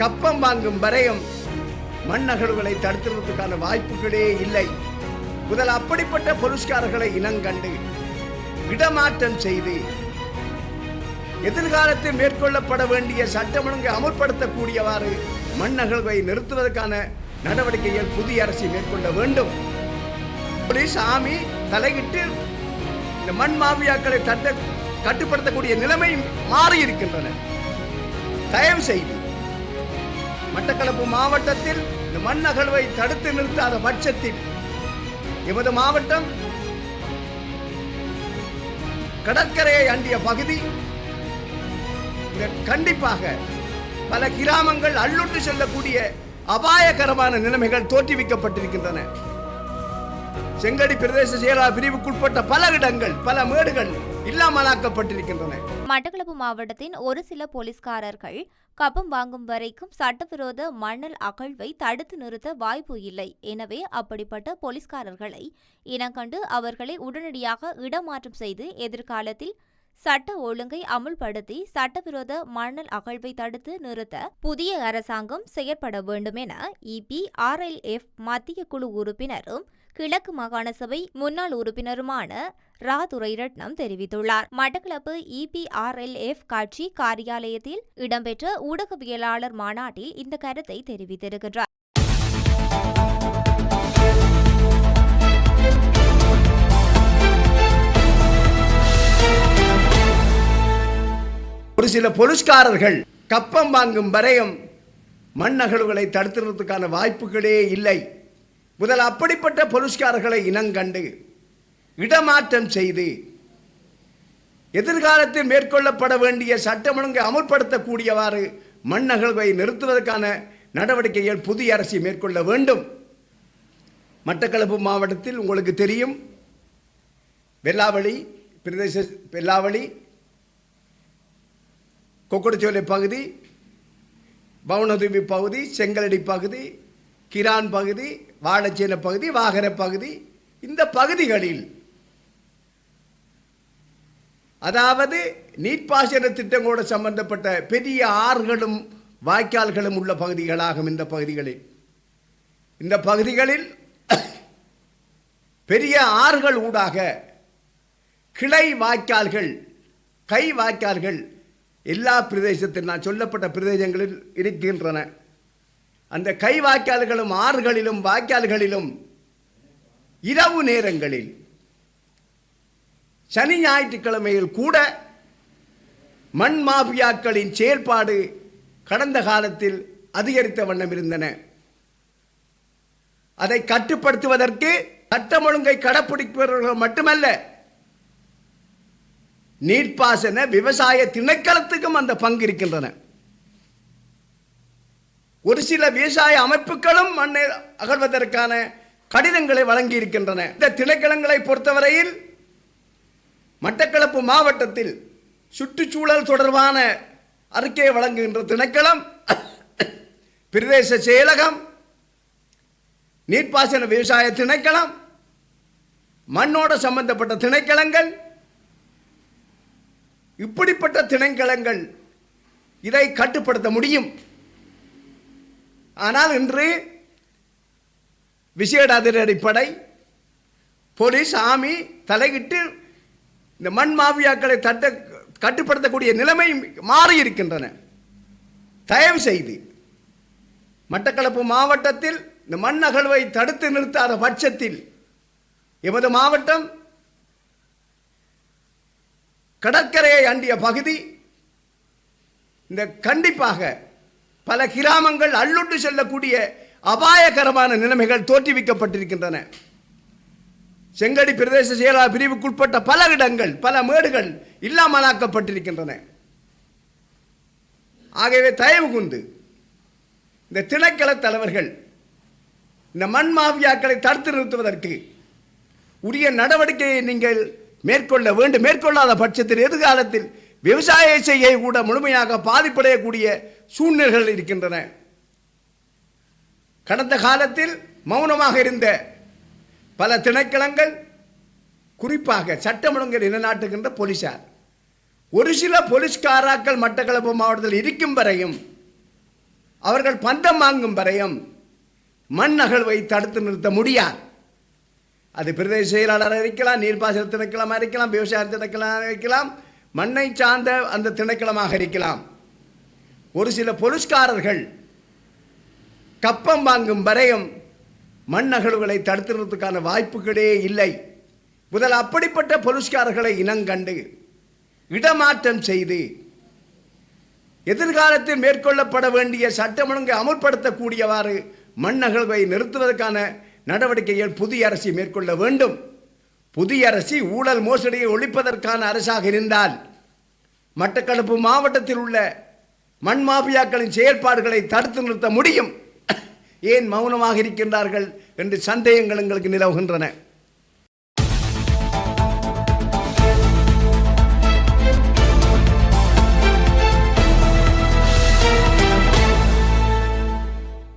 கப்பம் வாங்கும் வரையும் மண்ணகழ்வுகளை தடுத்துவதற்கான வாய்ப்புகளே இல்லை. முதல் அப்படிப்பட்ட பொருட்காரர்களை இனங்கண்டு இடமாற்றம் செய்து எதிர்காலத்தில் மேற்கொள்ளப்பட வேண்டிய சட்டம் ஒழுங்கை அமுல்படுத்தக்கூடியவாறு மண்ணகழ்வை நிறுத்துவதற்கான நடவடிக்கைகள் புதிய அரசு மேற்கொள்ள வேண்டும். போலீஸ் ஆமி தலையிட்டு இந்த மண் மாவியாக்களை தட்ட கட்டுப்படுத்தக்கூடிய நிலைமை மாறி இருக்கின்றன தயவு செய்து மட்டக்களப்பு மாவட்டத்தில் இந்த மண் அகழ்வை தடுத்து நிறுத்தாத பட்சத்தில் எமது மாவட்டம் கடற்கரையை அண்டிய பகுதி கண்டிப்பாக பல கிராமங்கள் அள்ளுட்டு செல்லக்கூடிய அபாயகரமான நிலைமைகள் தோற்றுவிக்கப்பட்டிருக்கின்றன. செங்கடி பிரதேச செயலாளர் பிரிவுக்குட்பட்ட பல இடங்கள் பல மேடுகள் இல்லாமலாக்கப்பட்டிருக்கின்றன. மட்டக்களப்பு மாவட்டத்தின் ஒரு சில போலீஸ்காரர்கள் கப்பம் வாங்கும் வரைக்கும் சட்டவிரோத மணல் அகழ்வை தடுத்து நிறுத்த வாய்ப்பு இல்லை. எனவே அப்படிப்பட்ட போலீஸ்காரர்களை இனங்கண்டு அவர்களை உடனடியாக இடமாற்றம் செய்து எதிர்காலத்தில் சட்ட ஒழுங்கை அமுல்படுத்தி சட்டவிரோத மணல் அகழ்வை தடுத்து நிறுத்த புதிய அரசாங்கம் செயற்பட வேண்டும் என இபிஆர்எல்எஃப் மத்திய குழு உறுப்பினரும் கிழக்கு மாகாண சபை முன்னாள் உறுப்பினருமான ரா துரைரட்னம் தெரிவித்துள்ளார். மட்டக்களப்பு இபிஆர்எல்எஃப் கட்சி காரியாலயத்தில் இடம்பெற்ற ஊடகவியலாளர் மாநாட்டில் இந்த கருத்தை தெரிவித்திருக்கிறார். சில பொலிஸ்காரர்கள் கப்பம் வாங்கும் வரையும் மண்ணகழ்வுகளை தடுத்துறதுக்கான வாய்ப்புகளே இல்லை. முதல் அப்படிப்பட்ட பொலிஸ்காரர்களை இனங்கண்டு இடமாற்றம் செய்து எதிர்காலத்தில் மேற்கொள்ளப்பட வேண்டிய சட்டம் ஒழுங்கை அமுல்படுத்தக்கூடியவாறு மண்ணகழ்வை நிறுத்துவதற்கான நடவடிக்கைகள் புதிய அரசு மேற்கொள்ள வேண்டும். மட்டக்களப்பு மாவட்டத்தில் உங்களுக்கு தெரியும். வெள்ளாவளி பிரதேச வெள்ளாவளி கொக்கடச்சோலை பகுதி பவுனதுவி பகுதி செங்கலடி பகுதி கிரான் பகுதி வாழச்சேன பகுதி வாகர பகுதி இந்த பகுதிகளில். அதாவது நீர்ப்பாசன திட்டங்களோடு சம்பந்தப்பட்ட பெரிய ஆறுகளும் வாய்க்கால்களும் உள்ள பகுதிகளாகும் இந்த பகுதிகளில். இந்த பகுதிகளில் பெரிய ஆறுகள் ஊடாக கிளை வாய்க்கால்கள் கை வாய்க்கால்கள் எல்லா பிரதேசத்தில் நான் சொல்லப்பட்ட பிரதேசங்களில் இருக்கின்றன. அந்த கை வாய்க்கால்களும் ஆறுகளிலும் வாய்க்கால்களிலும் இரவு நேரங்களில் சனி ஞாயிற்றுக்கிழமையில் கூட மண் மாபியாக்களின் செயல்பாடு கடந்த காலத்தில் அதிகரித்த வண்ணம் இருந்தன. அதை கட்டுப்படுத்துவதற்கு சட்டம் ஒழுங்கை கடைப்பிடிப்பவர்கள் மட்டுமல்ல நீர்ப்பாசன விவசாய திணைக்களத்துக்கும் அந்த பங்கு இருக்கின்றன. ஒரு சில விவசாய அமைப்புகளும் மண்ணை அகழ்வதற்கான கடிதங்களை வழங்கி இருக்கின்றன இந்த திணைக்களங்களை பொறுத்தவரையில் மட்டக்களப்பு மாவட்டத்தில் சுற்றுச்சூழல் தொடர்பான அறிக்கையை வழங்குகின்ற திணைக்களம் பிரதேச செயலகம் நீர்ப்பாசன விவசாய திணைக்களம் மண்ணோட சம்பந்தப்பட்ட திணைக்களங்கள் இப்படிப்பட்ட திணைக்களங்கள் இதை கட்டுப்படுத்த முடியும். ஆனால் இன்று விசேட அதிரடிப்படை போலீஸ் ஆமி தலையிட்டு இந்த மண் மாஃபியாக்களை தட்ட கட்டுப்படுத்தக்கூடிய நிலைமை மாறி இருக்கின்றன தயவு செய்து மட்டக்களப்பு மாவட்டத்தில் இந்த மண் அகழ்வை தடுத்து நிறுத்தாத பட்சத்தில் எமது மாவட்டம் கடற்கரையை அண்டிய பகுதி இந்த கண்டிப்பாக பல கிராமங்கள் அள்ளுட்டு செல்லக்கூடிய அபாயகரமான நிலைமைகள் தோற்றுவிக்கப்பட்டிருக்கின்றன. செங்கடி பிரதேச செயலாளர் பிரிவுக்குட்பட்ட பல இடங்கள் பல மேடுகள் இல்லாமலாக்கப்பட்டிருக்கின்றன. ஆகவே தயவு குந்து இந்த திணைக்கள தலைவர்கள் இந்த மண் மாஃபியாக்களை தடுத்து நிறுத்துவதற்கு உரிய நடவடிக்கையை நீங்கள் மேற்கொள்ள வேண்டும். மேற்கொள்ளாத பட்சத்தில் எதிர்காலத்தில் விவசாய செய்கை கூட முழுமையாக பாதிப்படையக்கூடிய சூழ்நிலைகள் இருக்கின்றன. கடந்த காலத்தில் மௌனமாக இருந்த பல திணைக்களங்கள் குறிப்பாக சட்டம் ஒழுங்கை நிலைநாட்டுகின்ற போலீசார் ஒரு சில போலீஸ்காராக்கள் மட்டக்களப்பு மாவட்டத்தில் இருக்கும் வரையும் அவர்கள் பந்தம் வாங்கும் வரையும் மண் அகழ்வை தடுத்து நிறுத்த முடியாது. அது பிரதேச செயலாளராக இருக்கலாம் நீர்ப்பாசன திணைக்களமாக இருக்கலாம் விவசாய திணைக்களமாக இருக்கலாம் மண்ணை சார்ந்த அந்த திணைக்களமாக இருக்கலாம். ஒரு சில பொலிஸ்காரர்கள் கப்பம் வாங்கும் வரையும் மண் அகழ்வுகளை தடுத்துறதுக்கான வாய்ப்புகளே இல்லை. முதல் அப்படிப்பட்ட பொலிஸ்காரர்களை இனங்கண்டு இடமாற்றம் செய்து எதிர்காலத்தில் மேற்கொள்ளப்பட வேண்டிய சட்டம் ஒழுங்கை அமுல்படுத்தக்கூடியவாறு மண் அகழ்வை நிறுத்துவதற்கான நடவடிக்கைகள் புதிய அரசு மேற்கொள்ள வேண்டும். புதிய அரசு ஊழல் மோசடியை ஒழிப்பதற்கான அரசாக இருந்தால் மட்டக்களப்பு மாவட்டத்தில் உள்ள மண் மாபியாக்களின் செயல்பாடுகளை தடுத்து நிறுத்த முடியும். ஏன் மௌனமாக இருக்கின்றார்கள் என்று சந்தேகங்கள் எங்களுக்கு நிலவுகின்றன.